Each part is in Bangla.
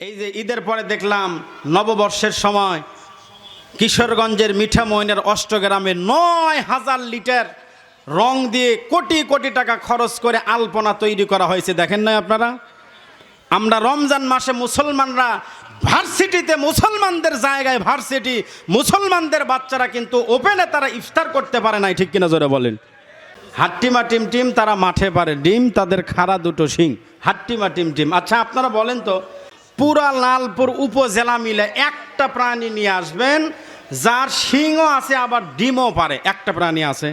এই যে ঈদের পরে দেখলাম নববর্ষের সময় কিশোরগঞ্জের মিঠামইনের অষ্টগ্রামে নয় হাজার লিটার রং দিয়ে কোটি কোটি টাকা খরচ করে আলপনা তৈরি করা হয়েছে। দেখেন নাই আপনারা? আমরা রমজান মাসে মুসলমানরা ভার্সিটিতে মুসলমানদের জায়গায় ভার্সিটি, মুসলমানদের বাচ্চারা কিন্তু ওপেনে তারা ইফতার করতে পারে নাই, ঠিক কিনা জোরে বলেন। হাট্টিমা টিম টিম তারা মাঠে পারে, ডিম তাদের খাড়া দুটো শিং। হাট্টিমা টিম টিম। আচ্ছা আপনারা বলেন তো পুরা লালপুর উপজেলা মিলে একটা প্রাণী নিয়ে আসবেন, যার শিংও আছে, আবার ডিমও পারে। একটা প্রাণী আছে।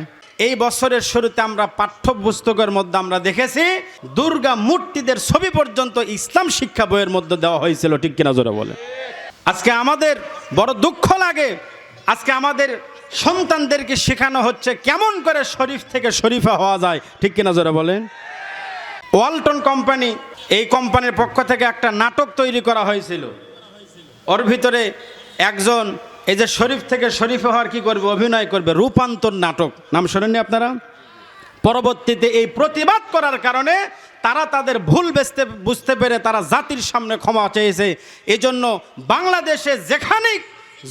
এই বছরের শুরুতে আমরা পাঠ্যপুস্তকের মধ্যে আমরা দেখেছি, দুর্গা মূর্তিদের ছবি পর্যন্ত ইসলাম শিক্ষা বইয়ের মধ্যে দেওয়া হয়েছিল, ঠিক কিনা জোরে বলে আজকে আমাদের বড় দুঃখ লাগে, আজকে আমাদের সন্তানদেরকে শেখানো হচ্ছে কেমন করে শরীফ থেকে শরীফা হওয়া যায়, ঠিক কিনা জোরে বলেন। ওয়ালটন কোম্পানি এই কোম্পানির পক্ষ থেকে একটা নাটক তৈরি করা হয়েছিল। ওর ভিতরে একজন, এই যে শরীফ থেকে শরীফ হওয়ার কি করবে, অভিনয় করবে, রূপান্তর নাটক। নাম শোনেননি আপনারা? পরবর্তীতে এই প্রতিবাদ করার কারণে তারা তাদের ভুল বেসতে, বুঝতে পেরে তারা জাতির সামনে ক্ষমা চেয়েছে। এজন্য বাংলাদেশে যেখানেই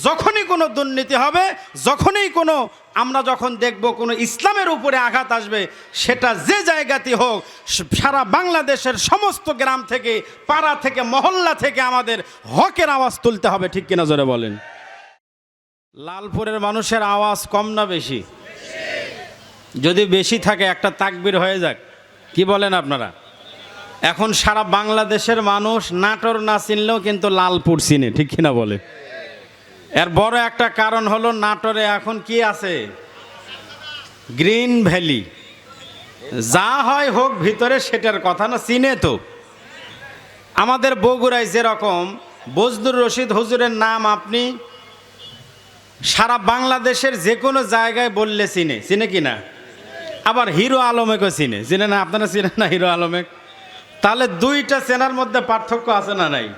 যখনই কোনো দুর্নীতি হবে, যখনই কোনো, আমরা যখন দেখব কোনো ইসলামের উপরে আঘাত আসবে, সেটা যে জায়গাতে হোক, সারা বাংলাদেশের সমস্ত গ্রাম থেকে, পাড়া থেকে, মহল্লা থেকে আমাদের হকের আওয়াজ তুলতে হবে, ঠিক কিনা জোরে বলেন? লালপুরের মানুষের আওয়াজ কম না বেশি? যদি বেশি থাকে, একটা তাকবির হয়ে যাক। কি বলেন আপনারা? এখন সারা বাংলাদেশের মানুষ নাটোর না চিনলেও কিন্তু লালপুর চিনে, ঠিক কিনা বলে? এর বড় একটা কারণ হলো নাটোরে এখন কি আছে? Green valley. যা হয় হোক, ভিতরে সেটার কথা না, চিনে তো। আমাদের বগুড়ায় যেরকম বজদুর রশিদ হুজুরের নাম আপনি সারা বাংলাদেশের যে কোনো জায়গায় বললে চিনে। চিনে কি না? আবার হিরো আলমেকও চিনে। চিনে না? আপনারা চিনেন না হিরো আলমেক? তাহলে দুইটা চেনার মধ্যে পার্থক্য আছে না নাই?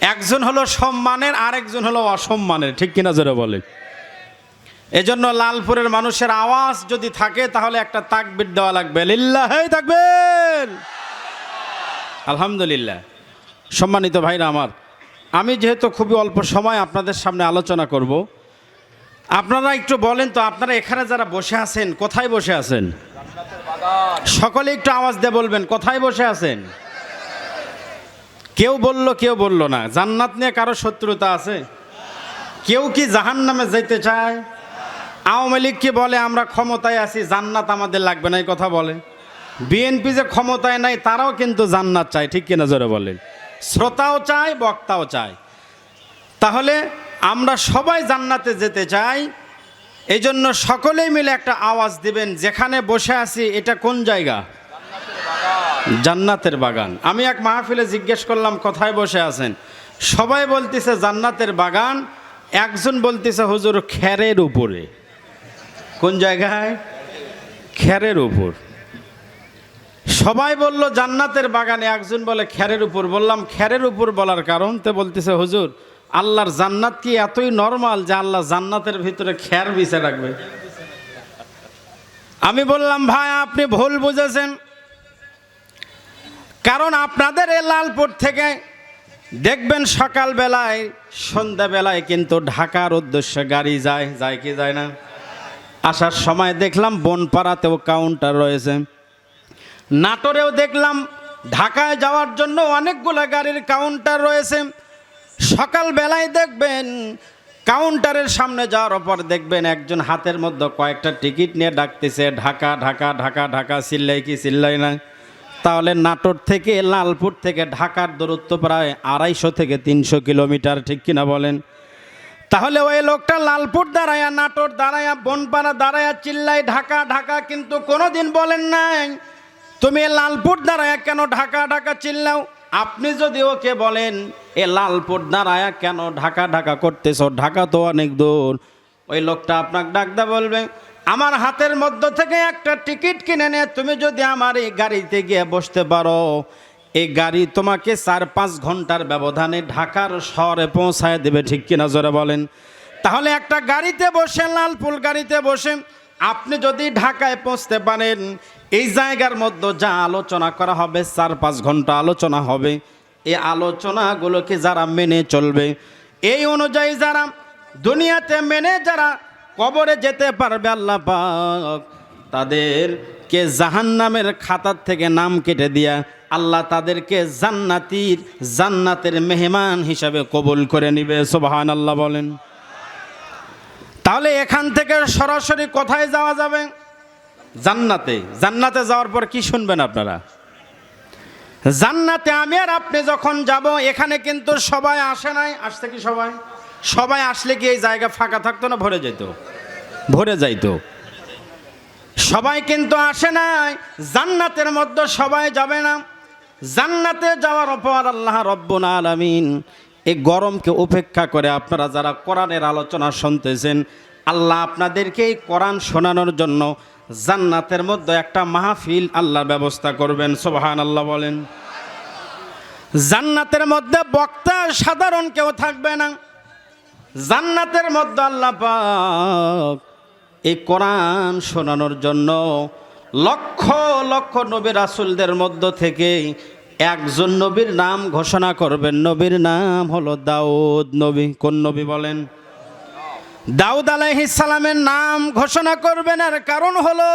একজন হলো সম্মানের, আরেকজন হলো অসম্মানের। ঠিক কিনা জোরে বলে। এজন্য লালপুরের মানুষের আওয়াজ যদি থাকে, তাহলে একটা তাকবির দেওয়া লাগবে। লিল্লাহ থাকবেন আলহামদুলিল্লাহ। সম্মানিত ভাইরা আমার, আমি যেহেতু খুবই অল্প সময় আপনাদের সামনে আলোচনা করব, আপনারা একটু বলেন তো, আপনারা এখানে যারা বসে আছেন, কোথায় বসে আছেন? সকলে একটু আওয়াজ দিয়ে বলবেন, কোথায় বসে আছেন? কেউ বলল কেউ বলল না। জান্নাত নিয়ে কারও শত্রুতা আছে? কেউ কি জাহান নামে যেতে চায়? আওয়ামী লীগ কি বলে, আমরা ক্ষমতায় আছি, জান্নাত আমাদের লাগবে না? এই কথা বলে। বিএনপি যে ক্ষমতায় নাই, তারাও কিন্তু জান্নাত চায়। ঠিক কিনা জোরে বলেন? শ্রোতাও চায়, বক্তাও চায়। তাহলে আমরা সবাই জান্নাতে যেতে চাই। এই জন্য সকলেই মিলে একটা আওয়াজ দিবেন, যেখানে বসে আছি, এটা কোন জায়গা? জান্নাতের বাগান। আমি এক মাহফিলে জিজ্ঞেস করলাম, কোথায় বসে আছেন? সবাই বলতেছে, জান্নাতের বাগান। একজন বলতেছে, হুজুর খ্যারের উপরে। কোন জায়গায়? খ্যারের উপর। সবাই বলল, জান্নাতের বাগানে। একজন বলে খ্যারের উপর। বললাম খ্যারের উপর বলার কারণ? তো বলতেছে, হুজুর, আল্লাহর জান্নাত কি এতই নর্মাল যে আল্লাহ জান্নাতের ভিতরে খ্যার বিছে রাখবে? আমি বললাম, ভাই, আপনি ভুল বুঝেছেন। কারণ আপনাদের এই লালপুর থেকে দেখবেন সকালবেলায়, সন্ধ্যাবেলায় কিন্তু ঢাকার উদ্দেশ্যে গাড়ি যায় যায় কি যায় না? আসার সময় দেখলাম বনপাড়াতেও কাউন্টার রয়েছে। নাটোরেও দেখলাম ঢাকায় যাওয়ার জন্য অনেকগুলো গাড়ির কাউন্টার রয়েছে। সকালবেলায় দেখবেন কাউন্টারের সামনে যাওয়ার পর দেখবেন একজন হাতের মধ্যে কয়েকটা টিকিট নিয়ে ডাকতেছে, ঢাকা ঢাকা ঢাকা ঢাকা চিল্লাই কি চিল্লাই না? তাহলে নাটোর থেকে লালপুর থেকে ঢাকার দূরত্ব প্রায় আড়াইশো থেকে তিনশো কিলোমিটার, ঠিক কিনা বলেন? তাহলে ওই লোকটা লালপুর দাঁড়ায়া, নাটোর দাঁড়ায়া, বনপাড়া দাঁড়ায়া চিল্লাই ঢাকা ঢাকা কিন্তু কোনোদিন বলেন নাই, তুমি লালপুর দাঁড়ায়া কেন? ঢাকা ঢাকা চিল্লাও। আপনি যদি ওকে বলেন, এ লালপুর দাঁড়ায়া কেন? ঢাকা ঢাকা করতেছ, ঢাকা তো অনেক দূর। ওই লোকটা আপনাকে ডাকদা বলবে আমার হাতের মধ্য থেকে একটা টিকিট কিনে নে তুমি যদি আমার এই গাড়িতে গিয়ে বসতে পারো, এই গাড়ি তোমাকে চার পাঁচ ঘণ্টার ব্যবধানে ঢাকার শহরে পৌঁছায় দেবে, ঠিক কিনা জোরে বলেন? তাহলে একটা গাড়িতে বসে লালপুল গাড়িতে বসে আপনি যদি ঢাকায় পৌঁছতে পারেন, এই জায়গার মধ্যে যা আলোচনা করা হবে, চার পাঁচ ঘণ্টা আলোচনা হবে, এই আলোচনাগুলোকে যারা মেনে চলবে, এই অনুযায়ী যারা দুনিয়াতে মেনে যারা কবরে যেতে পারবে আল্লাহ পাক। তাদেরকে জাহান্নামের খাতার থেকে নাম কেটে দিয়া আল্লাহ তাদেরকে জান্নাতির, জান্নাতের মেহমান হিসাবে কবুল করে নিবে সোবাহান আল্লাহ বলেন। তাহলে এখান থেকে সরাসরি কোথায় যাওয়া যাবে? জান্নাতে। জান্নাতে যাওয়ার পর কি শুনবেন আপনারা? জান্নাতে আমি আর আপনি যখন যাব, এখানে কিন্তু সবাই আসে নাই। আসতে কি সবাই? সবাই আসলে কি এই জায়গা ফাঁকা থাকতো না ভরে যেত? ভরে যাইতো। সবাই কিন্তু আসে নাই, জান্নাতের মধ্যে সবাই যাবে না। জান্নাতে যাওয়ার পর আল্লাহ রব্বুল আলামিন এই গরমকে উপেক্ষা করে আপনারা যারা কোরআনের আলোচনা শুনতেছেন, আল্লাহ আপনাদেরকে এই কোরআন শোনানোর জন্য জান্নাতের মধ্যে একটা মাহফিল আল্লাহ ব্যবস্থা করবেন সোবাহান আল্লাহ বলেন। জান্নাতের মধ্যে বক্তা সাধারণ কেউ থাকবে না। জান্নাতের মধ্যে আল্লাহ পাক এই কোরআন শোনানোর জন্য লক্ষ লক্ষ নবী রাসুলদের মধ্য থেকে একজন নবীর নাম ঘোষণা করবেন। নবীর নাম হলো দাউদ। নবী কোন নবী বলেন? দাউদ সালামের নাম ঘোষণা করবেন আর কারণ হলো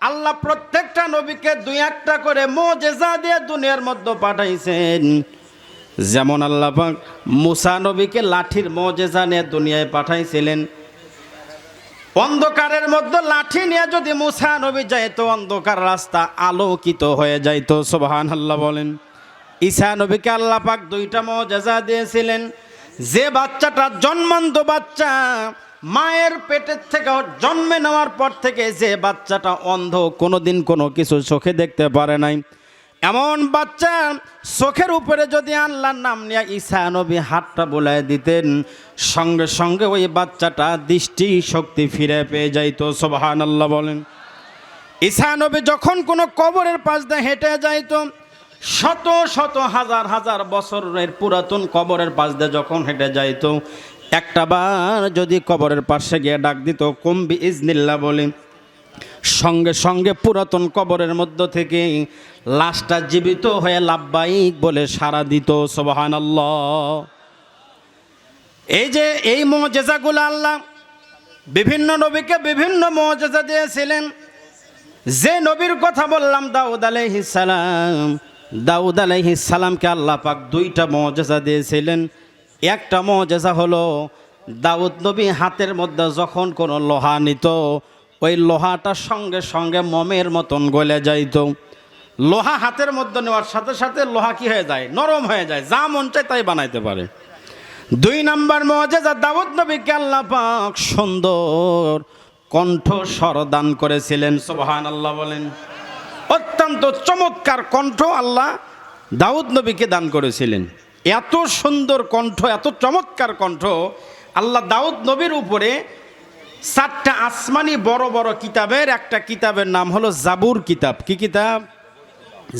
আল্লাহ প্রত্যেকটা নবীকে দুই একটা করে মোজেজা দিয়ে দুনিয়ার মধ্যে পাঠাইছেন। যেমন আল্লাহ পাক মুসা নবীকে লাঠির মজেজা নিয়ে দুনিয়ায় পাঠাইছিলেন। অন্ধকারের মধ্যে লাঠি নিয়ে যদি মুসা নবী যাইতো অন্ধকার রাস্তা আলোকিত হয়ে যাইতো সোবাহান আল্লাহ বলেন। ঈসা নবীকে আল্লাহ পাক দুইটা মজাজা দিয়েছিলেন। যে বাচ্চাটা জন্মান্ত বাচ্চা, মায়ের পেটের থেকে জন্মে নেওয়ার পর থেকে যে বাচ্চাটা অন্ধ, কোনোদিন কোনো কিছু চোখে দেখতে পারে নাই। এমন বাচ্চা চোখের উপরে যদি আল্লাহর নাম নিয়ে ঈসা নবী হাতটা বোলায় দিতেন, সঙ্গে সঙ্গে ওই বাচ্চাটা দৃষ্টি শক্তি ফিরে পেয়ে যাইতো সোবাহান আল্লাহ বলেন। ঈসা নবী যখন কোনো কবরের পাশ দিয়ে হেঁটে যাইতো, শত শত হাজার হাজার বছরের পুরাতন কবরের পাশ দিয়ে যখন হেঁটে যাইতো, একটা বার যদি কবরের পাশে গিয়ে ডাক দিত কম্বি ইজনিল্লা বলে সঙ্গে সঙ্গে পুরাতন কবরের মধ্য থেকে লাশটা জীবিত হয়ে লাভবাহিক বলে সারা দিত সোবাহান এই যে এই মজেজাগুলো আল্লাহ বিভিন্ন নবীকে বিভিন্ন মজেজা দিয়েছিলেন। যে নবীর কথা বললাম দাউদ আলাইহিসালাম দাউদ আলাইহিসালামকে আল্লাহ পাক দুইটা মজেজা দিয়েছিলেন। একটা মজেজা হলো, দাউদ নবী হাতের মধ্যে যখন কোনো লোহা নিত ওই লোহাটা সঙ্গে সঙ্গে মমের মতন গলে যাইতো। লোহা হাতের মধ্যে নেওয়ার সাথে সাথে লোহা কি হয়ে যায়? নরম হয়ে যায়। যা মন চায় তাই বানাইতে পারে। দুই নাম্বার মজেজা, দাউদ নবীকে আল্লাহ পাক সুন্দর কণ্ঠ স্বর দান করেছিলেন। সোহান আল্লাহ বলেন। অত্যন্ত চমৎকার কণ্ঠ আল্লাহ দাউদ নবীকে দান করেছিলেন। এত সুন্দর কণ্ঠ, এত চমৎকার কণ্ঠ আল্লাহ দাউদ নবীর উপরে চারটা আসমানি বড় বড় কিতাবের, একটা কিতাবের নাম হলো জাবুর কিতাব। কি কিতাব?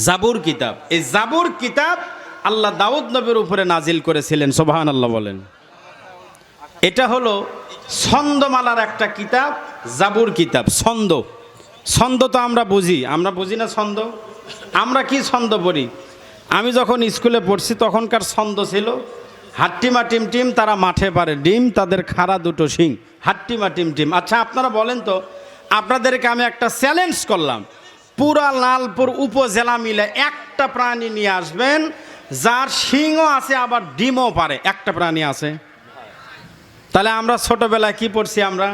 জাবুর কিতাব। এই জাবুর কিতাব আল্লাহ দাউদ নবীর উপরে নাজিল করেছিলেন সোবাহান আল্লাহ বলেন। এটা হলো ছন্দমালার একটা কিতাব, জাবুর কিতাব, ছন্দ। ছন্দ তো আমরা বুঝি। আমরা বুঝি না ছন্দ? আমরা কি ছন্দ পড়ি? আমি যখন স্কুলে পড়ছি, তখনকার ছন্দ ছিল হাট্টিমা টিম টিম তারা মাঠে পারে। ডিম, তাদের খাড়া দুটো শিং। হাট্টিমা টিম টিম। আচ্ছা আপনারা বলেন তো, আপনাদেরকে আমি একটা চ্যালেঞ্জ করলাম। পুরা লালপুর উপজেলা মিলে একটা প্রাণী নিয়ে আসবেন, যার শিংও আছে, আবার ডিমও পারে। একটা প্রাণী আছে। তাহলে আমরা ছোটবেলায় কি পড়ছি আমরা?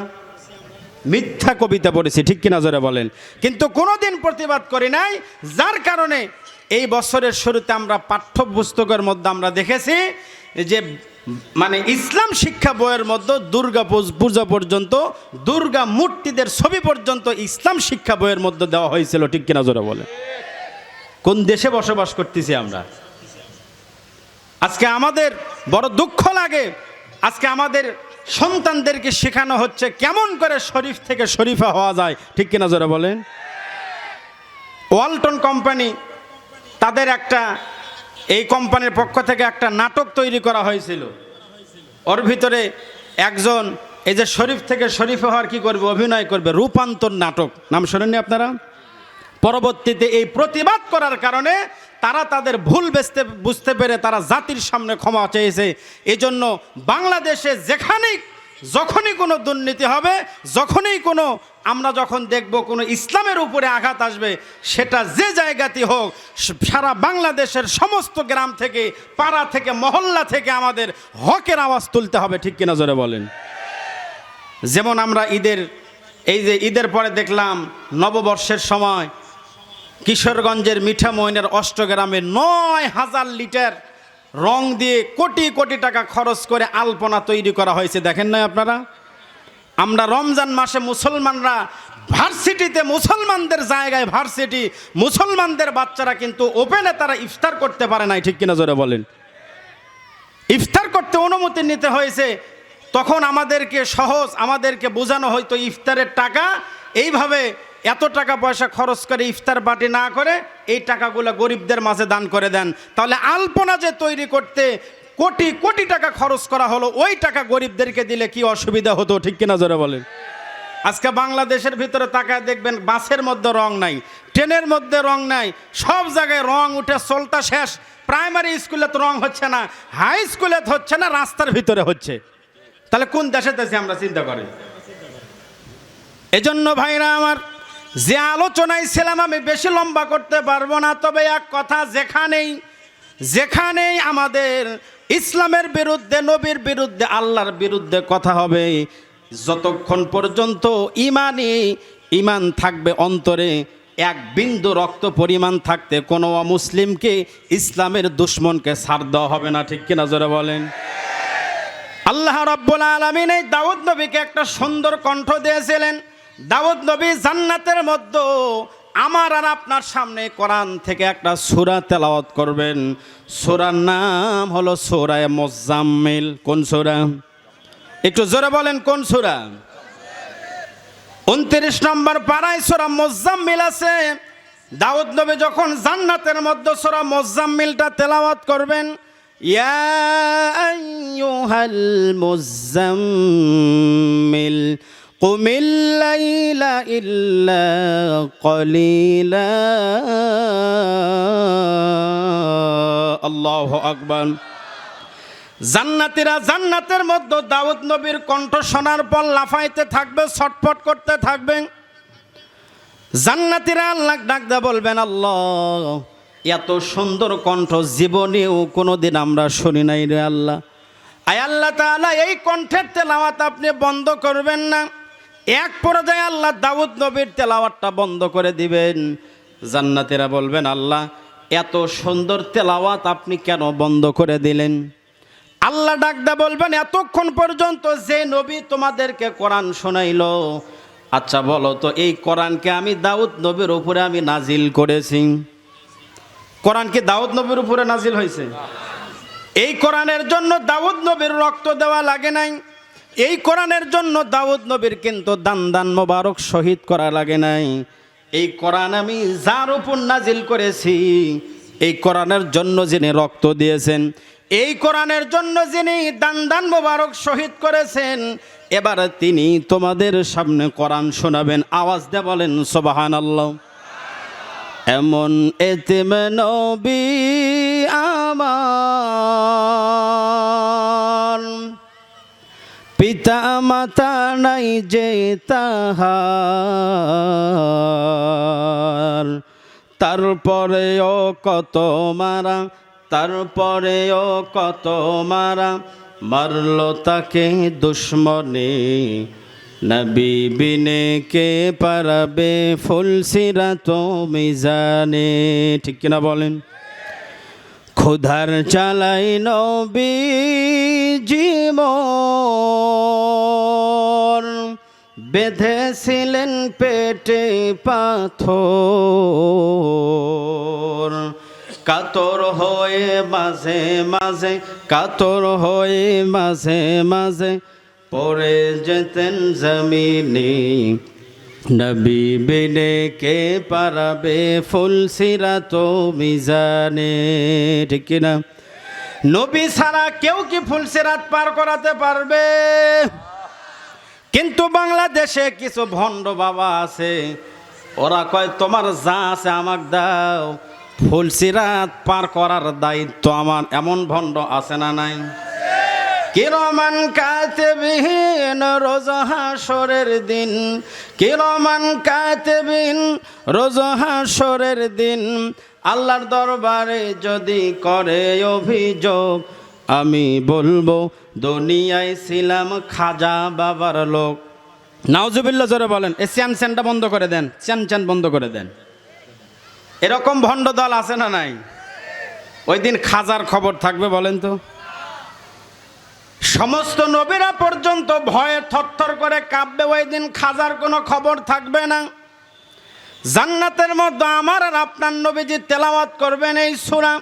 মিথ্যা কবিতা পড়েছি, ঠিক কিনা জোরে বলেন। কিন্তু কোনোদিন প্রতিবাদ করি নাই, যার কারণে এই বছরের শুরুতে আমরা পাঠ্যপুস্তকের মধ্যে আমরা দেখেছি যে মানে ইসলাম শিক্ষা বইয়ের মধ্যে দুর্গা পূজা পর্যন্ত, দুর্গা মূর্তিদের ছবি পর্যন্ত ইসলাম শিক্ষা বইয়ের মধ্যে দেওয়া হয়েছিল, ঠিক কিনা জোরে বলে কোন দেশে বসবাস করতেছি আমরা? আজকে আমাদের বড় দুঃখ লাগে, আজকে আমাদের সন্তানদেরকে শেখানো হচ্ছে কেমন করে শরীফ থেকে শরীফা হওয়া যায়, ঠিক কিনা জোরে বলেন। ওয়ালটন কোম্পানি তাদের একটা এই কোম্পানির পক্ষ থেকে একটা নাটক তৈরি করা হয়েছিল। ওর ভিতরে একজন, এই যে শরীফ থেকে শরীফ হওয়ার কি করবে, অভিনয় করবে, রূপান্তর নাটক। নাম শোনেননি আপনারা? পরবর্তীতে এই প্রতিবাদ করার কারণে তারা তাদের ভুল বুঝতে পেরে তারা জাতির সামনে ক্ষমা চেয়েছে। এজন্য বাংলাদেশে যেখানেই যখনই কোনো দুর্নীতি হবে, যখনই কোনো আমরা যখন দেখব কোনো ইসলামের উপরে আঘাত আসবে, সেটা যে জায়গাতে হোক, সারা বাংলাদেশের সমস্ত গ্রাম থেকে, পাড়া থেকে, মহল্লা থেকে আমাদের হকের আওয়াজ তুলতে হবে, ঠিক কিনা জোরে বলেন? যেমন আমরা ঈদের, এই যে ঈদের পরে দেখলাম নববর্ষের সময় কিশোরগঞ্জের মিঠামইনের অষ্টগ্রামে নয় হাজার লিটার রং দিয়ে কোটি কোটি টাকা খরচ করে আলপনা তৈরি করা হয়েছে। দেখেন নাই আপনারা? আমরা রমজান মাসে মুসলমানরা ভার্সিটিতে মুসলমানদের জায়গায় ভার্সিটি, মুসলমানদের বাচ্চারা কিন্তু ওপেনে তারা ইফতার করতে পারে নাই, ঠিক কিনা জোরে বলেন। ইফতার করতে অনুমতি নিতে হয়েছে, তখন আমাদেরকে সহজ, আমাদেরকে বোঝানো হয়তো ইফতারের টাকা, এইভাবে এত টাকা পয়সা খরচ করে ইফতার পার্টি না করে এই টাকাগুলো গরিবদের মাঝে দান করে দেন। তাহলে আলপনা যে তৈরি করতে কোটি কোটি টাকা খরচ করা হলো, ওই টাকা গরিবদেরকে দিলে কি অসুবিধা হতো? ঠিক কিনা জোরে বলেন। আজকে বাংলাদেশের ভিতরে তাকায় দেখবেন বাসের মধ্যে রং নাই, ট্রেনের মধ্যে রং নাই, সব জায়গায় রং উঠে চলতা শেষ। প্রাইমারি স্কুলে তো রং হচ্ছে না, হাই স্কুলে তো হচ্ছে না, রাস্তার ভিতরে হচ্ছে। তাহলে কোন দেশে দেশে আমরা, চিন্তা করি এজন্য ভাইরা আমার যে আলোচনায় ছিলাম আমি বেশি লম্বা করতে পারব না, তবে এক কথা যেখানেই যেখানেই আমাদের ইসলামের বিরুদ্ধে, নবীর বিরুদ্ধে, আল্লাহর বিরুদ্ধে কথা হবে, যতক্ষণ পর্যন্ত ইমানই ইমান থাকবে অন্তরে, এক বিন্দু রক্ত পরিমাণ থাকতে কোনো মুসলিমকে ইসলামের দুশ্মনকে ছাড় দেওয়া হবে না, ঠিক কিনা জোরে বলেন? আল্লাহ রব্বুল আলমিন এই দাউদ নবীকে একটা সুন্দর কণ্ঠ দিয়েছিলেন। দাউদ নবী জান্নাতের মধ্যে আমার আর আপনার সামনে কোরআন থেকে একটা সুরা তেলাওয়াত করবেন। সুরার নাম হলো সুরায় মোজাম্মিল কোন সুরা? একটু জোরে বলেন, কোন সুরা? উনত্রিশ নম্বর পাড়ায় সোরা মোজাম্মিল আছে। দাউদ নবী যখন জান্নাতের মধ্যে সোরা মোজাম্মিলটা তেলাওয়াত করবেন, ইয়া আইয়ুহাল মুজাম্মিল قم الليل إلا قليلا الله أكبر জান্নাতীরা জান্নাতের মধ্যে দাউদ নবীর কণ্ঠ শোনার পর লাফাইতে থাকবে ছটফট করতে থাকবে জান্নাতীরা আল্লাহ ডাকদা বলবেন আল্লাহ এত সুন্দর কণ্ঠ জীবনেও কোনোদিন আমরা শুনি নাই রে আল্লাহ আয় আল্লাহ তাআলা এই কণ্ঠের তেলাওয়াত আপনি বন্ধ করবেন না এক পর্যায়ে আল্লাহ দাউদ নবীর তেলাওয়াতটা বন্ধ করে দিবেন। জান্নাতেরা বলবেন, আল্লাহ, এত সুন্দর তেলাওয়াত আপনি কেন বন্ধ করে দিলেন? আল্লাহ ডাকদা বলবেন, এতক্ষণ পর্যন্ত যে নবী তোমাদেরকে কোরআন শোনাইল আচ্ছা বলো তো, এই কোরআনকে আমি দাউদ নবীর উপরে আমি নাজিল করেছি। কোরআন কি দাউদ নবীর উপরে নাজিল হয়েছে? এই কোরআনের জন্য দাউদ নবীর রক্ত দেওয়া লাগে নাই। এই কোরআনের জন্য দাউদ নবীর কিন্তু দান দান মোবারক শহীদ করা লাগে নাই। এই কোরআন আমি যার উপর নাজিল করেছি, এই কোরআনের জন্য যিনি রক্ত দিয়েছেন, এই কোরআনের জন্য যিনি দান দান মোবারক শহীদ করেছেন, এবার তিনি তোমাদের সামনে কোরআন শোনাবেন। আওয়াজ দিয়ে বলেন সোবাহান আল্লাহ এমন এতেম নবী আমার পিতা মাতা নাই যে তাহার। তারপরেও কত মারা, তারপরেও কত মারা, মারল তাকে দুশ্মনে। নবী বিনে কে পারাবে ফুলসিরা তো মিজানে, ঠিক কিনা বলেন? ক্ষুধার চালাই নবী জীবন। বেঁধেছিলেন পেটে পাথর। কাতর হয়ে মাঝে মাঝে, কাতর হয়ে মাঝে মাঝে পড়ে যেতেন জমিনে। নবী বিনে কে পারাবে ফুল সিরা তো মিজানে, ঠিক কিনা? নবী ছাড়া কেউ কি ফুল সিরাত পার করাতে পারবে? কিন্তু বাংলাদেশে কিছু ভণ্ড বাবা আছে, ওরা কয়, তোমার যা আছে আমাক দাও। ফুলসিরাত পার করার দায়িত্ব আমার, এমন ভণ্ড আছে না নাই? কিরমান কাতে বিহীন রোজ হাসরের দিন, কিরমান কাতেবিন রোজ হাসরের দিন, আল্লাহর দরবারে যদি করে অভিযোগ, আমি বলব, দুনিয়ায় ছিলাম খাজা বাবার লোক। নাওজুবিল্লা জোরে বলেন এ চ্যান চ্যানটা বন্ধ করে দেন, চ্যান চ্যান বন্ধ করে দেন। এরকম ভণ্ড দল আছে না নাই? ওই দিন খাজার খবর থাকবে বলেন তো। সমস্ত নবীরা পর্যন্ত ভয়ে থরথর করে কাঁপবে ওই দিন খাজার কোনো খবর থাকবে না। জান্নাতের মধ্যে আমার আর আপনার নবীজি তেলাওয়াত করবেন এই সুরা।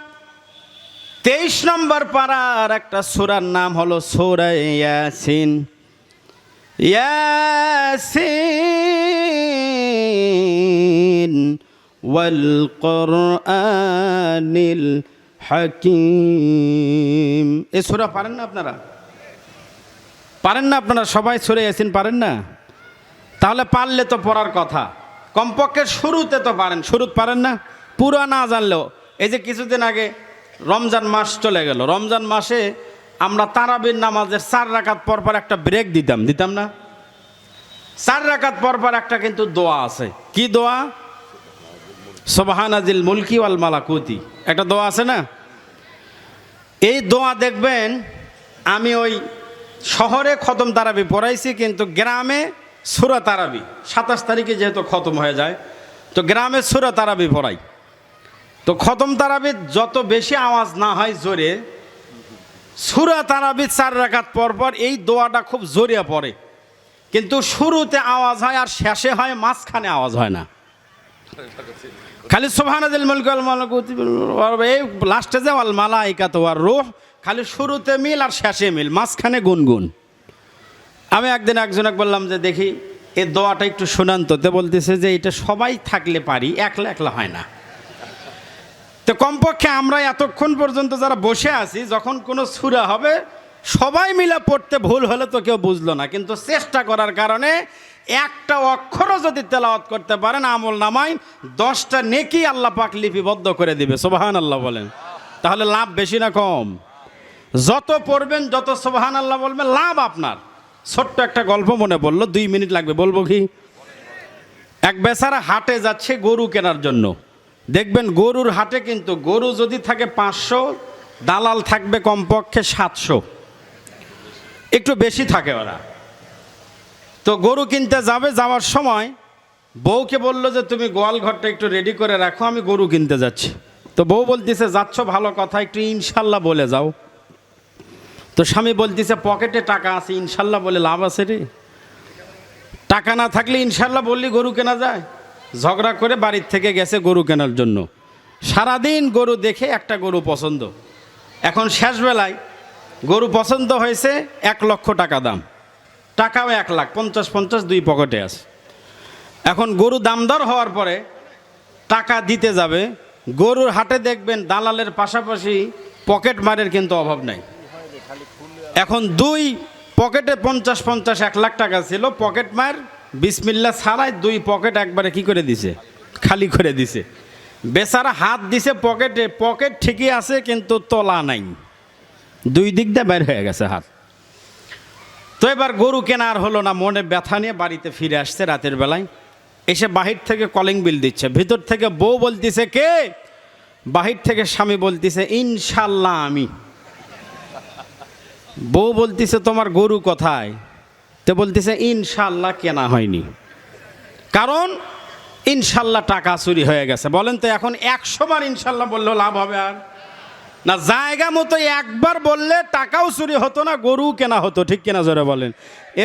তেইশ নম্বর পাড়ার একটা সুরার নাম হলো সুরা ইয়াসিন। ইয়াসিন ওয়াল কোরআনিল হাকিম। এ সুরা পারেন না আপনারা? পারেন না আপনারা সবাই সরে ইয়াসিন পারেন না? তাহলে পারলে তো পড়ার কথা। কমপক্ষে শুরুতে তো পারেন, শুরুতে পারেন না? পুরো না জানলেও, এই যে কিছুদিন আগে রমজান মাস চলে গেল, রমজান মাসে আমরা তারাবির নামাজের চার রাকাত পর পর একটা ব্রেক দিতাম দিতাম না? চার রাকাত পর পর একটা কিন্তু দোয়া আছে। কি দোয়া? সোবাহানাজিল মুলকি ওয়াল মালাকুতি। একটা দোয়া আছে না? এই দোয়া দেখবেন, আমি ওই শহরে খতম তারাবি পড়াইছি, কিন্তু গ্রামে সুরা তারাবি। সাতাশ তারিখে যেহেতু খতম হয়ে যায়, তো গ্রামে সুরা তারাবি পড়াই। তো খতম তারাবির যত বেশি আওয়াজ না হয় জোরে, সুরা তারাবি চার রাখাত পর পর এই দোয়াটা খুব জোরিয়া পড়ে। কিন্তু শুরুতে আওয়াজ হয় আর শেষে হয়, মাঝখানে আওয়াজ হয় না। খালি সোভানাদিল মালাকুতি এই লাস্টে যে আল মালাইকা তো আর রোহ খালি শুরুতে মিল আর শেষে মিল, মাঝখানে গুনগুন। আমি একদিন একজনকে বললাম যে, দেখি এই দোয়াটা একটু শোনান তো। তে বলতেছে যে, এটা সবাই থাকলে পারি, একলা একলা হয় না। তো কমপক্ষে আমরা এতক্ষণ পর্যন্ত যারা বসে আছি, যখন কোনো সুরা হবে, সবাই মিলে পড়তে ভুল হলে তো কেউ বুঝলো না। কিন্তু চেষ্টা করার কারণে একটা অক্ষরও যদি তেলাওয়াত করতে পারেন, আমল নামাই দশটা নেকি আল্লাহ পাক লিপিবদ্ধ করে দিবে। সোবাহান আল্লাহ বলেন। তাহলে লাভ বেশি না কম? যত পড়বেন, যত সোবাহান আল্লাহ বলবেন, লাভ আপনার। ছোট্ট একটা গল্প মনে পড়ল, দুই মিনিট লাগবে, বলব কি? এক বেচারা হাটে যাচ্ছে গরু কেনার জন্য। দেখবেন গরুর হাটে কিন্তু গরু যদি থাকে পাঁচশো, দালাল থাকবে কমপক্ষে সাতশো। একটু বেশি থাকে ওরা। তো গরু কিনতে যাবে, যাওয়ার সময় বউকে বলল যে, তুমি গোয়াল ঘরটা একটু রেডি করে রাখো, আমি গরু কিনতে যাচ্ছি। তো বউ বলতেছে, যাচ্ছ ভালো কথা, একটু ইনশাল্লাহ বলে যাও। তো স্বামী বলতেছে, পকেটে টাকা আছে, ইনশাল্লাহ বলে লাভ আছে রে। টাকা না থাকলে ইনশাল্লাহ বললি গরু কেনা যায়। ঝগড়া করে বাড়ির থেকে গেছে গরু কেনার জন্য। সারাদিন গরু দেখে একটা গরু পছন্দ। এখন শেষবেলায় গরু পছন্দ হয়েছে এক লক্ষ টাকা দাম। টাকাও এক লাখ, পঞ্চাশ পঞ্চাশ দুই পকেটে আছে। এখন গরু দামদর হওয়ার পরে টাকা দিতে যাবে। গরুর হাটে দেখবেন দালালের পাশাপাশি পকেট মারের কিন্তু অভাব নাই। এখন দুই পকেটে পঞ্চাশ পঞ্চাশ এক লাখ টাকা ছিল, পকেট মার বিসমিল্লা ছাড়াই দুই পকেট একবারে কি করে দিছে? খালি করে দিছে। বেচারা হাত দিছে পকেটে, পকেট ঠিকই আছে কিন্তু তলা নাই। দুই দিক দিয়ে বের হয়ে গেছে হাত। তো এবার গরু কেনার হলো না, মনে ব্যথা নিয়ে বাড়িতে ফিরে আসছে রাতের বেলায়। এসে বাহির থেকে কলিং বিল দিচ্ছে। ভিতর থেকে বউ বলতিছে, কে? বাহির থেকে স্বামী বলতিছে, ইনশাল্লাহ আমি। বউ বলতেছে, তোমার গরু কোথায়? তো বলতেছে ইনশাল্লাহ কেনা হয়নি। কারণ ইনশাল্লাহ টাকা চুরি হয়ে গেছে। বলেন তো এখন একশো বার ইনশাল্লাহ বললেও লাভ হবে আর? না, জায়গা মতো একবার বললে টাকাও চুরি হতো না গরু কেনা হতো, ঠিক কেনা জোরে বলেন?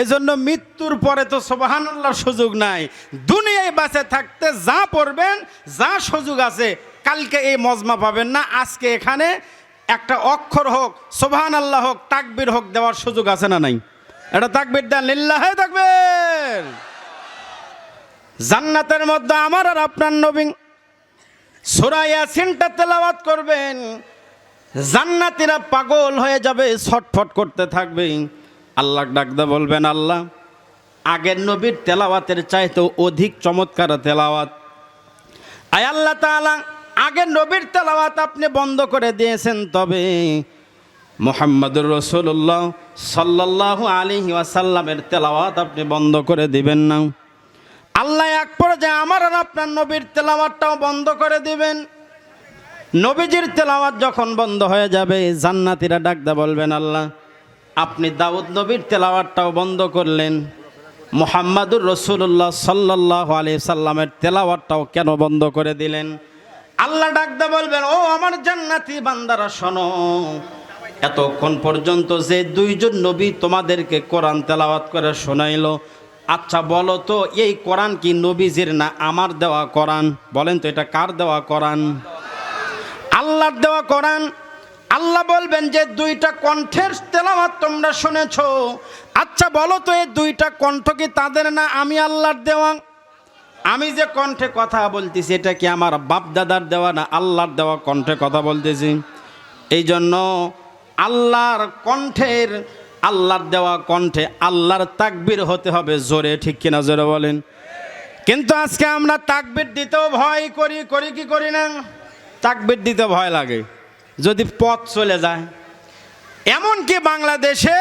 এজন্য মৃত্যুর পরে তো সোবাহান্লার সুযোগ নাই। দুনিয়ায় বাঁচে থাকতে যা পড়বেন, যা সুযোগ আছে, কালকে এই মজমা পাবেন না, আজকে এখানে একটা অক্ষর হোক সোবাহান আল্লাহ হোক, তাকবির হোক দেওয়ার সুযোগ আছে না নাই? এটা তাকবির দেন, লিল্লাহে তাকবির। জান্নাতের মধ্যে আমার আর আপনার নবীন সুরাইয়া সিনটা তেলাওয়াত করবেন। জান্নাতিরা পাগল হয়ে যাবে, ছটফট করতে থাকবে। আল্লাহ ডাকদা বলবেন, আল্লাহ, আগের নবীর তেলাওয়াতের চাইতেও অধিক চমৎকার তেলাওয়াত। আয় আল্লাহ তাআলা আগে নবীর তেলাওয়াত আপনি বন্ধ করে দিয়েছেন তবে মোহাম্মদুর রসুল্লাহ সাল্লাহ আলিহি ওয়াসাল্লামের তেলাওয়াত আপনি বন্ধ করে দিবেন না। আল্লাহ এক পর্যায়ে আমার আর আপনার নবীর তেলাওয়াতটাও বন্ধ করে দিবেন। নবীজির তেলাওয়াত যখন বন্ধ হয়ে যাবে, জান্নাতিরা ডাকদা বলবেন, আল্লাহ, আপনি দাউদ নবীর তেলাওয়াতটাও বন্ধ করলেন। মোহাম্মদুর রসুল্লাহ সাল্লাহ আলি সাল্লামের তেলাওয়াতটাও কেন বন্ধ করে দিলেন? আল্লাহ ডাকদা বলবেন, ও আমার জান্নাতি বান্দারা, শোনো। এতক্ষণ পর্যন্ত যে দুইজন নবী তোমাদেরকে কোরআন তেলাওয়াত করে শোনাইলো। আচ্ছা বলো তো, এই কোরআন কি নবীজির না আমার দেওয়া কোরআন? বলেন তো, এটা কার দেওয়া কোরআন? আল্লাহর দেওয়া কোরআন? আল্লাহ বলবেন যে, দুইটা কণ্ঠের তেলাওয়াত তোমরা শুনেছ। আচ্ছা বলো তো, এই দুইটা কণ্ঠ কি তাদের না আমি আল্লাহর দেওয়া আমি যে কণ্ঠে কথা বলতেছি, এটা কি আমার বাপ দাদার দেওয়া না আল্লাহর দেওয়া কণ্ঠে কথা বলতেছি? এই জন্য আল্লাহর কণ্ঠের আল্লাহর দেওয়া কণ্ঠে আল্লাহর তাকবির হতে হবে জোরে, ঠিক কিনা জোরে বলেন? কিন্তু আজকে আমরা তাকবির দিতেও ভয় করি করি কি করি না? তাকবির দিতে ভয় লাগে। যদি পথ চলে যায়, এমনকি বাংলাদেশে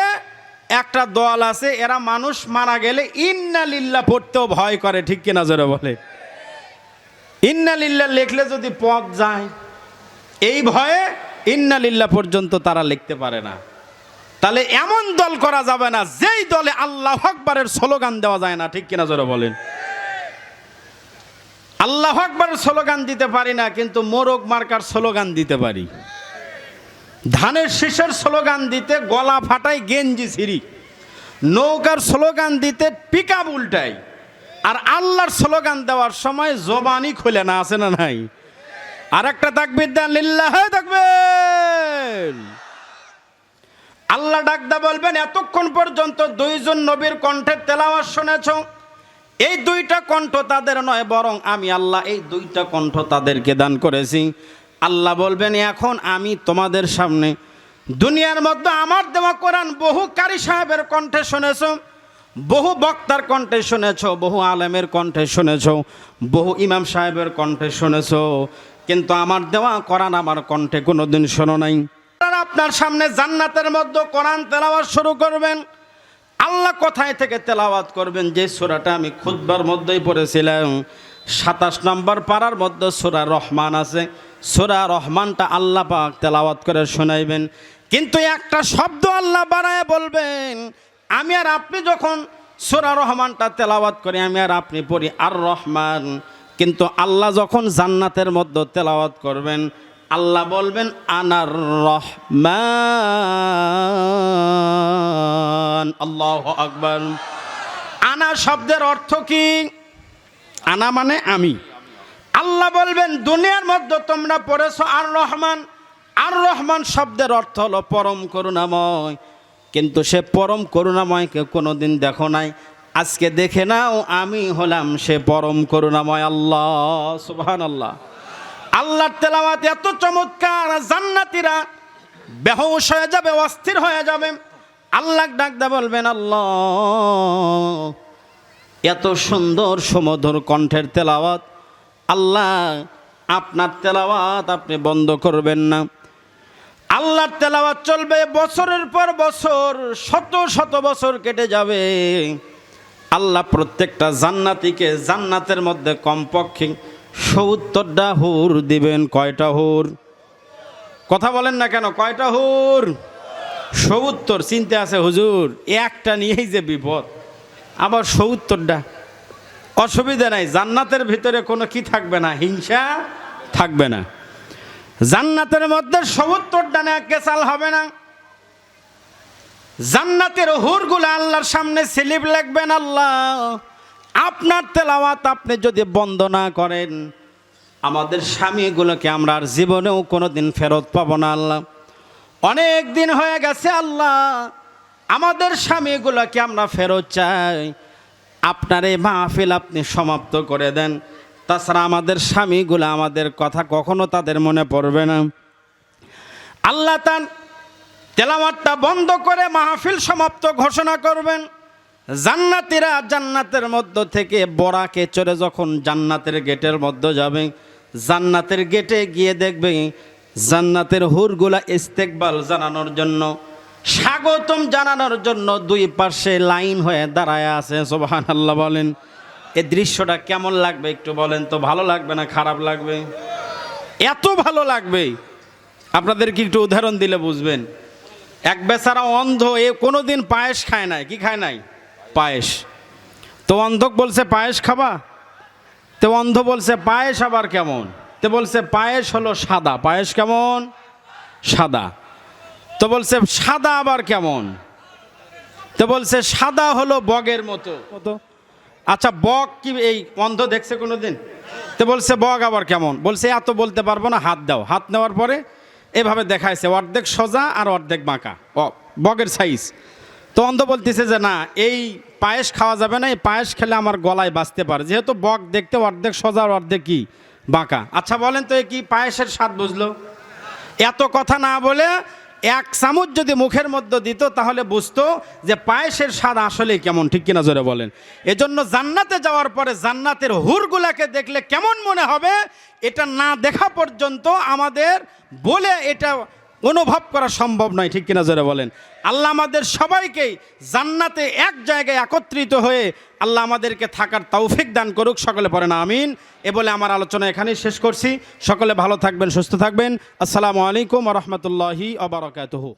একটা দল আছে, এরা মানুষ মারা গেলে ইন্না লিল্লা পড়তেও ভয় করে, ঠিক কিনা জোরে বলে? ইন্না লিল্লা লিখলে যদি পথ যায়, এই ভয়ে ইন্না লিল্লা পর্যন্ত তারা লিখতে পারে না। তাহলে এমন দল করা যাবে না, যেই দলে আল্লাহ আকবরের স্লোগান দেওয়া যায় না, ঠিক কিনা জোরে বলেন? আল্লাহ আকবরের স্লোগান দিতে পারি না, কিন্তু মোরগ মার্কার স্লোগান দিতে পারি। ধানের শীষের স্লোগান দিতে গলা ফাটাই গেঞ্জি ছিঁড়ি নৌকার স্লোগান দিতে পিকাপ উল্টাই। আর আল্লাহর স্লোগান দেওয়ার সময় জবানই খুলে না, আছে না নাই? আর একটা তাকবির দেন, লিল্লাহ থাকবেন আল্লাহ ডাকদা বলবেন, এতক্ষণ পর্যন্ত দুইজন নবীর কণ্ঠের তেলাওয়াত শুনেছ। এই দুইটা কণ্ঠ তাদের নয়, বরং আমি আল্লাহ এই দুইটা কণ্ঠ তাদেরকে দান করেছি। আল্লাহ বলবেন, এখন আমি তোমাদের সামনে দুনিয়ার মধ্যে আমার দেওয়া কোরআন বহু কারি সাহেবের কণ্ঠে শুনেছ, বহু বক্তার কণ্ঠে শুনেছ, বহু আলেমের কণ্ঠে শুনেছ, বহু ইমাম সাহেবের কণ্ঠে শুনেছ, কিন্তু আমার দেওয়া কোরআন আমার কণ্ঠে কোনো দিন শোনো নাই। আপনারা সামনে জান্নাতের মধ্যে কোরআন তেলাওয়াত শুরু করবেন। আল্লাহ কোথায় থেকে তেলাওয়াত করবেন? যে সুরাটা আমি খুদবার মধ্যেই পড়েছিলাম, সাতাশ নম্বর পাড়ার মধ্যে সুরা রহমান আছে। সুরা রহমানটা আল্লাহ পাক তেলাওয়াত করে শোনাইবেন। কিন্তু একটা শব্দ আল্লাহ বাড়ায় বলবেন, আমি আর আপনি যখন সুরা রহমানটা তেলাওয়াত করি, আমি আর আপনি পড়ি আর রহমান। কিন্তু আল্লাহ যখন জান্নাতের মধ্যে তেলাওয়াত করবেন, আল্লাহ বলবেন, আনার রহমান। আল্লাহ আকবর। আনা শব্দের অর্থ কি? আনা মানে আমি। আল্লাহ বলবেন, দুনিয়ার মধ্যে তোমরা পড়েছ আর রহমান। আর রহমান শব্দের অর্থ হলো পরম করুণাময়। কিন্তু সে পরম করুণাময়কে কোনোদিন দেখো নাই। আজকে দেখে নাও, আমি হলাম সে পরম করুণাময় আল্লাহ। সুবহান আল্লাহ আল্লাহর তেলাওয়াত এত চমৎকার, জান্নাতিরা বেহস হয়ে যাবে, অস্থির হয়ে যাবে। আল্লাহ ডাকদা বলবেন, আল্লাহ, এত সুন্দর সুমধুর কণ্ঠের তেলাওয়াত আল্লাহ, আপনার তেলাওয়াত আপনি বন্ধ করবেন না। আল্লাহর তেলাওয়াত চলবে বছরের পর বছর, শত শত বছর কেটে যাবে। আল্লাহ প্রত্যেকটা জান্নাতিকে জান্নাতের মধ্যে কমপক্ষে সত্তরটা হুর দিবেন। কয়টা হুর? কথা বলেন না কেন? কয়টা হুর? সত্তর। চিনতে আছে হুজুর, একটা নিয়েই যে বিপদ। আবার সত্তরটা। অসুবিধা নাই, জান্নাতের ভিতরে কোনো কি থাকবে না, হিংসা থাকবে না। জান্নাতের মধ্যে সত্তর ডানে কেসাল হবে না। জান্নাতের হুরগুলো আল্লাহর সামনে স্লিপ লাগবেন আল্লাহ। আপনার তেলাওয়াত আপনি যদি বন্ধ না করেন, আমাদের স্বামীগুলোকে আমরা আর জীবনেও কোনো দিন ফেরত পাবো না আল্লাহ। অনেক দিন হয়ে গেছে আল্লাহ, আমাদের স্বামীগুলোকে আমরা ফেরত চাই। আপনার এই মাহফিল আপনি সমাপ্ত করে দেন। তাছাড়া আমাদের স্বামীগুলো আমাদের কথা কখনো তাদের মনে পড়বে না। আল্লাহ তান তেলামাতটা বন্ধ করে মাহফিল সমাপ্ত ঘোষণা করবেন। জান্নাতিরা জান্নাতের মধ্য থেকে বরাকে চড়ে যখন জান্নাতের গেটের মধ্যে যাবে, জান্নাতের গেটে গিয়ে দেখবে জান্নাতের হুরগুলা ইস্তেকবাল জানানোর জন্য স্বাগতম জানানোর জন্য দুই পাশে লাইন হয়ে দাঁড়ায় আছে সোবাহান আল্লাহ বলেন। এ দৃশ্যটা কেমন লাগবে একটু বলেন তো? ভালো লাগবে না খারাপ লাগবে? এত ভালো লাগবে। আপনাদের কি একটু উদাহরণ দিলে বুঝবেন। এক বেচারা অন্ধ, এ কোনোদিন পায়েস খায় নাই। কি খায় নাই? পায়েস। তো অন্ধক বলছে, পায়েস খাবা? তো অন্ধ বলছে, পায়েস আবার কেমন? তো বলছে, পায়েস হলো সাদা। পায়েস কেমন? সাদা। তো বলছে সাদা আবার কেমন? তো বলছে সাদা হলো বগের মতো। আচ্ছা বগ কি এই অন্ধ দেখছে কোনো দিন তো বলছে বগ আবার কেমন? বলছে এত বলতে পারব না হাত দাও। হাত নেওয়ার পরে এভাবে দেখাইছে অর্ধেক সোজা আর অর্ধেক বাঁকা। বগের সাইজ তো অন্ধ বলতেছে যে না এই পায়েস খাওয়া যাবে না এই পায়েস খেলে আমার গলায় বাঁচতে পারে। যেহেতু বগ দেখতে অর্ধেক সোজা আর অর্ধেক কি? বাঁকা। আচ্ছা বলেন তো এ কি পায়েসের স্বাদ বুঝলো? এত কথা না বলে এক চামচ যদি মুখের মধ্যে দিত, তাহলে বুঝতো যে পায়েসের স্বাদ আসলে কেমন, ঠিক কিনা জোরে বলেন। এজন্য জান্নাতে যাওয়ার পরে জান্নাতের হুরগুলাকে দেখলে কেমন মনে হবে, এটা না দেখা পর্যন্ত আমাদের বলে এটা অনুভব করা সম্ভব নয়, ঠিক কিনা জোরে বলেন। আল্লাহ আমাদের সবাইকেই জান্নাতে এক জায়গায় একত্রিত হয়ে আল্লাহ আমাদেরকে থাকার তৌফিক দান করুক, সকলে পরে না, আমিন। এ বলে আমার আলোচনা এখানেই শেষ করছি। সকলে ভালো থাকবেন, সুস্থ থাকবেন। আসসালামু আলাইকুম রহমতুল্লাহি আবরকাতহু